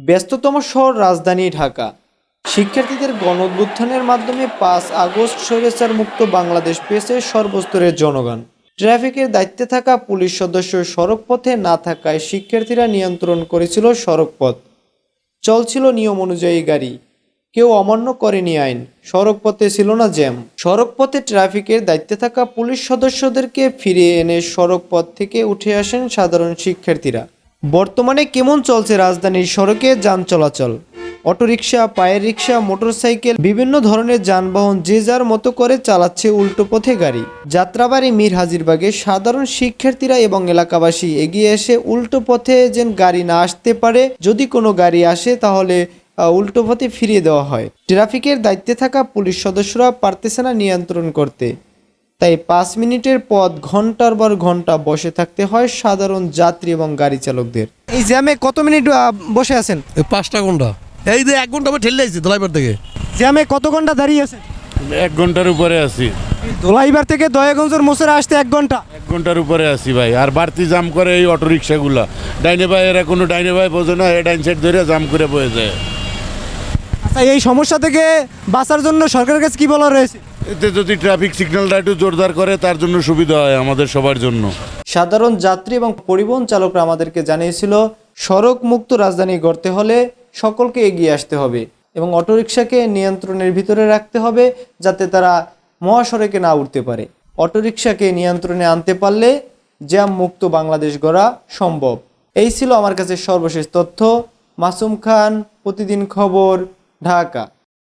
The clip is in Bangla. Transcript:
ব্যস্ততম শহর রাজধানী ঢাকা। শিক্ষার্থীদের গণ মাধ্যমে পাঁচ আগস্ট স্বৈরাচার মুক্ত বাংলাদেশ পেয়েছে সর্বস্তরের জনগণ। ট্রাফিকের দায়িত্বে থাকা পুলিশ সদস্য সড়ক পথে না থাকায় শিক্ষার্থীরা নিয়ন্ত্রণ করেছিল সড়কপথ। চলছিল নিয়ম অনুযায়ী গাড়ি। কেউ অমান্য করেনি আইন। সড়ক পথে ছিল না জ্যাম। সড়ক পথে ট্রাফিকের দায়িত্বে থাকা পুলিশ সদস্যদেরকে ফিরিয়ে এনে সড়ক পথ থেকে উঠে আসেন সাধারণ শিক্ষার্থীরা। বর্তমানে কেমন চলছে রাজধানীর সড়কে যান চলাচল? অটোরিকশা পায়ের রিক্সা মোটরসাইকেল, বিভিন্ন ধরনের যানবাহন যে যার মতো করে চালাচ্ছে উল্টো পথে গাড়ি। যাত্রাবাড়ি মীর হাজিরবাগে সাধারণ শিক্ষার্থীরা এবং এলাকাবাসী এগিয়ে এসে উল্টো পথে যেন গাড়ি না আসতে পারে, যদি কোনো গাড়ি আসে তাহলে উল্টো পথে ফিরিয়ে দেওয়া হয়। ট্রাফিকের দায়িত্বে থাকা পুলিশ সদস্যরা পারতেছে না নিয়ন্ত্রণ করতে। তাই পাঁচ মিনিটের পথ ঘণ্টার পর ঘণ্টা বসে থাকতে হয় সাধারণ যাত্রী এবং গাড়ি চালকদের। এই জ্যামে কত মিনিট বসে আছেন? পাঁচটা ঘণ্টা। এই যে এক ঘণ্টা ঠেলে আইছি দোলাইবার থেকে। জ্যামে কত ঘণ্টা দাঁড়িয়ে আছেন? এক ঘণ্টার উপরে আছি। দোলাইবার থেকে দয়াগঞ্জের মোসরে আসতে এক ঘণ্টা। এক ঘণ্টার উপরে আছি ভাই। আর বাড়তি জাম করে এই অটো রিক্সাগুলা ডাইনে ভাই এরা কোনো ডাইনে ভাই বোঝে না এ ডাইন সাইড ধরে জাম করে বয়ে যায়। আচ্ছা এই সমস্যা থেকে বাঁচার জন্য সরকারের কাছে কি বলা রয়েছে? এতে যদি ট্রাফিক সিগন্যালটা একটু জোরদার করে, তার জন্য সুবিধা হয় আমাদের সবার জন্য। সাধারণ যাত্রী এবং পরিবহন চালকরা আমাদেরকে জানিয়েছিল সড়ক মুক্ত রাজধানী গড়তে হলে সকলকে এগিয়ে আসতে হবে এবং অটোরিকশাকে নিয়ন্ত্রণের ভিতরে রাখতে হবে যাতে তারা মহাসড়কে না উঠতে পারে। অটোরিকশাকে নিয়ন্ত্রণে আনতে পারলে জ্যাম মুক্ত বাংলাদেশ গড়া সম্ভব। এই ছিল আমার কাছে সর্বশেষ তথ্য। মাসুম খান, প্রতিদিন খবর, ঢাকা।